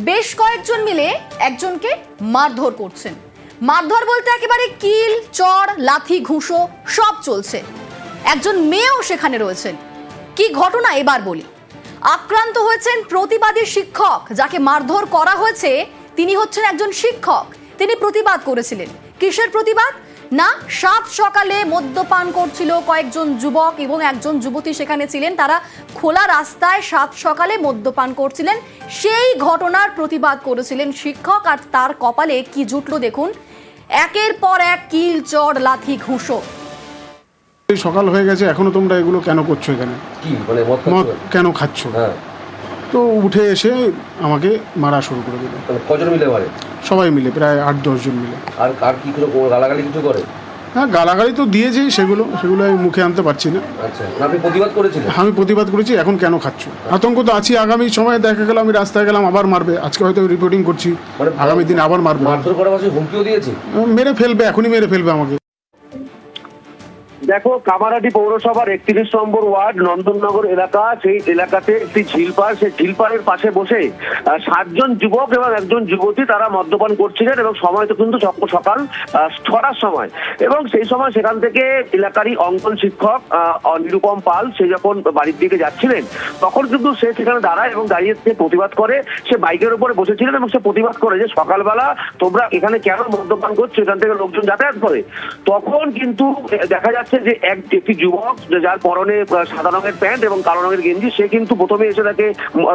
বেশ কয়েকজন মিলে একজনকে মারধর করছেন। মারধর বলতে একেবারে কিল চড় লাথি, ঘুষো, সব চলছে। একজন মেয়েও সেখানে রয়েছেন। কি ঘটনা এবার বলি। আক্রান্ত হয়েছেন প্রতিবাদী শিক্ষক, যাকে মারধর করা হয়েছে, তিনি হচ্ছেন একজন শিক্ষক। তিনি প্রতিবাদ করেছিলেন। কিসের প্রতিবাদ? না সাত সকালে মদ্যপান করছিল কয়েকজন যুবক এবং একজন যুবতী সেখানে ছিলেন। তারা খোলা রাস্তায় সাত সকালে মদ্যপান করছিলেন। সেই ঘটনার প্রতিবাদ করেছিলেন শিক্ষক আর তার কপালে কি জুটলো দেখুন। একের পর এক কিল চড় লাথি ঘুষো। সকাল হয়ে গেছে এখনও তোমরা এগুলো কেন করছ এখানে? কি মানে? কেন খাচ্ছ? হ্যাঁ। তো উঠে এসে আমাকে মারা শুরু করে দিল। কজন মিলে মারে? সবাই মিলে প্রায় আট দশজন মিলে। আর আর কি করে গালাগালি কিছু করে? হ্যাঁ গালাগালি তো দিয়েছি সেগুলো সেগুলো আমি মুখে আনতে পারছি না। আচ্ছা না, আপনি প্রতিবাদ করেছিলেন? আমি প্রতিবাদ করেছি এখন কেন খাচ্ছ? আতঙ্ক তো আছি আগামী সময়ে দেখা গেল আমি রাস্তায় গেলাম আবার মারবে। আজকে হয়তো রিপোর্টিং করছি মানে আগামী দিন আবার মারবে। হুমকিও দিয়েছে? মেরে ফেলবে এখনই মেরে ফেলবে আমাকে। দেখো, কামারাটি পৌরসভার একত্রিশ নম্বর ওয়ার্ড, নন্দননগর এলাকা। সেই এলাকাতে একটি ঝিলপাড় সেই ঝিলপাড়ের পাশে বসে সাতজন যুবক এবং একজন যুবতী তারা মদ্যপান করছিলেন এবং সময় তো কিন্তু সক- সকাল ছটার সময়। এবং সেই সময় সেখান থেকে এলাকারই অঙ্কন শিক্ষক নিরুপম পাল, সে যখন বাড়ির দিকে যাচ্ছিলেন, তখন কিন্তু সে সেখানে দাঁড়ায় এবং দাঁড়িয়ে সে প্রতিবাদ করে। সে বাইকের উপরে বসেছিলেন এবং সে প্রতিবাদ করে যে, সকালবেলা তোমরা এখানে কেন মদ্যপান করছ? এখান থেকে লোকজন যাতায়াত করে? তখন কিন্তু দেখা যাচ্ছে যে এক একটি যুবক যার পরনে সাদা রঙের প্যান্ট এবং কালো রঙের গেঞ্জি, সে কিন্তু প্রথমে এসে তাকে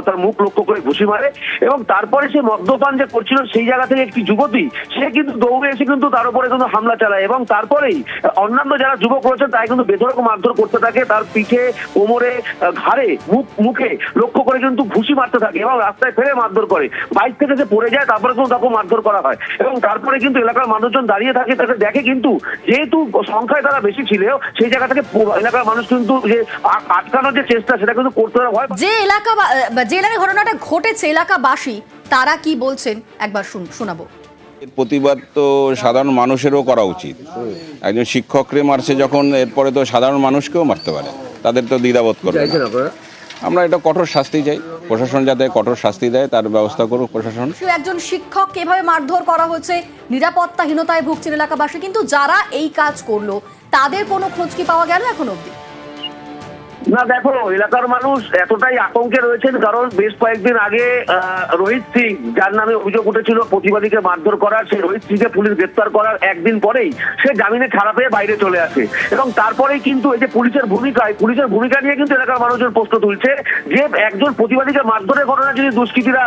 তার মুখ লক্ষ্য করে ঘুষি মারে এবং তারপরে সে মদ্যপান যে করছিল সেই জায়গা থেকে একটি যুবতী, সে কিন্তু দৌড়ে এসে কিন্তু তার উপরে কিন্তু হামলা চালায় এবং তারপরেই অন্যান্য যারা যুবক রয়েছেন তাই কিন্তু বেধরক মারধর করতে থাকে, তার পিঠে, কোমরে ঘাড়ে, মুখ, মুখে লক্ষ্য করে কিন্তু ঘুষি মারতে থাকে এবং রাস্তায় ফেলে মারধর করে। বাইক থেকে সে পড়ে যায়, তারপরে কিন্তু তাকে মারধর করা হয় এবং তারপরে কিন্তু এলাকার মানুষজন দাঁড়িয়ে থাকে, তাকে দেখে কিন্তু যেহেতু সংখ্যায় তারা বেশি ছিল সেই জায়গা থেকে এলাকার মানুষ কিন্তু যে আটকানোর যে চেষ্টা সেটা কিন্তু করতে ভয় যে এলাকা যে এলাকায় ঘটনাটা ঘটেছে এলাকাবাসী তারা কি বলছেন? একবার শুন- শোনাবো। প্রতিবাদ তো সাধারণ মানুষেরও করা উচিত। একজন শিক্ষকরে মারছে যখন এরপরে তো সাধারণ মানুষকেও মারতে পারে। তাদের তো দ্বিধাবোধ করবে। আমরা এটা কঠোর শাস্তি চাই। প্রশাসন যাতে কঠোর শাস্তি দেয় তার ব্যবস্থা করুক প্রশাসন। একজন শিক্ষক এভাবে মারধর করা হচ্ছে নিরাপত্তাহীনতায় ভুগছেন এলাকাবাসী কিন্তু যারা এই কাজ করল তাদের কোনো খোঁজ কি পাওয়া গেল এখন অবধি? না, দেখো, এলাকার মানুষ এতটাই আতঙ্কে রয়েছেন কারণ বেশ কয়েকদিন আগে রোহিত সিং, যার নামে অভিযোগ উঠেছিল প্রতিবাদীকে মারধর করার, সেই রোহিত সিংকে পুলিশ গ্রেপ্তার করার একদিন পরেই সে জামিনে ছাড়া পেয়ে বাইরে চলে আসে। এবং তারপরেই কিন্তু এই যে পুলিশের ভূমিকায় পুলিশের ভূমিকা নিয়ে কিন্তু এলাকার মানুষজন প্রশ্ন তুলছে যে একজন প্রতিবাদীকে মারধরের ঘটনা যদি দুষ্কৃতীরা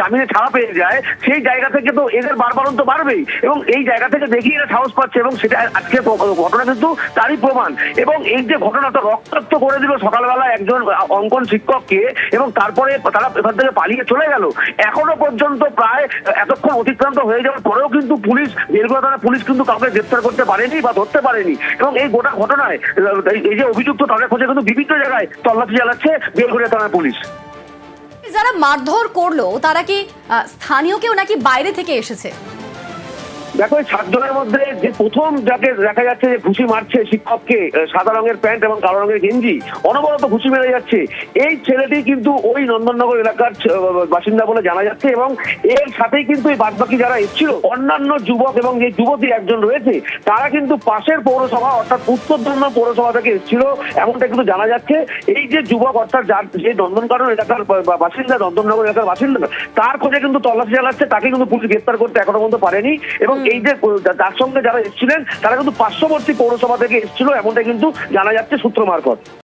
জামিনে ছাড়া পেয়ে যায়, সেই জায়গা থেকে তো এদের বারবারন তো বাড়বেই। এবং এই জায়গা থেকে দেখি এরা সাহস পাচ্ছে এবং সেটা আজকে ঘটনা কিন্তু তারই প্রমাণ। এবং এই যে ঘটনাটা রক্তাক্ত করে দিল সকালবেলা একজন অঙ্কন শিক্ষককে এবং তারপরে তারা এখান থেকে পালিয়ে চলে গেল। এখনও পর্যন্ত প্রায় এতক্ষণ অতিক্রান্ত হয়ে যাওয়ার পরেও কিন্তু পুলিশ বেলগোয়া থানা পুলিশ কিন্তু কাউকে গ্রেপ্তার করতে পারেনি বা ধরতে পারেনি। এবং এই গোটা ঘটনায়, এই- যে অভিযুক্ত তাদের খোঁজে কিন্তু বিভিন্ন জায়গায় তল্লাশি চালাচ্ছে বেলগড়িয়া থানার পুলিশ। যারা মারধর করল, তারা কি স্থানীয় কেউ নাকি বাইরে থেকে এসেছে? দেখো, এই সাতজনের মধ্যে যে প্রথম যাকে দেখা যাচ্ছে যে ঘুষি মারছে শিক্ষককে সাদা রঙের প্যান্ট এবং কালো রঙের গেঞ্জি, অনবরত ঘুষি মেরে যাচ্ছে। এই ছেলেটি কিন্তু ওই নন্দননগর এলাকার বাসিন্দা বলে জানা যাচ্ছে এবং এর সাথেই কিন্তু এই বাদবাকি যারা এসেছিল, অন্যান্য যুবক এবং যে যুবতী একজন রয়েছে, তারা কিন্তু পাশের পৌরসভা অর্থাৎ উত্তর দমদম পৌরসভা থেকে এসেছিল, এমনটা কিন্তু জানা যাচ্ছে। এই যে যুবক অর্থাৎ যার যে নন্দনকানন এলাকার বাসিন্দা, নন্দননগর এলাকার বাসিন্দা, তার খোঁজে কিন্তু তল্লাশি চালাচ্ছে, তাকে কিন্তু পুলিশ গ্রেপ্তার করতে এখনও পর্যন্ত পারেনি এবং এই যে তার সঙ্গে যারা এসেছিলেন, তারা কিন্তু পার্শ্ববর্তী পৌরসভা থেকে এসেছিল এমনটা কিন্তু জানা যাচ্ছে সূত্র মারফত।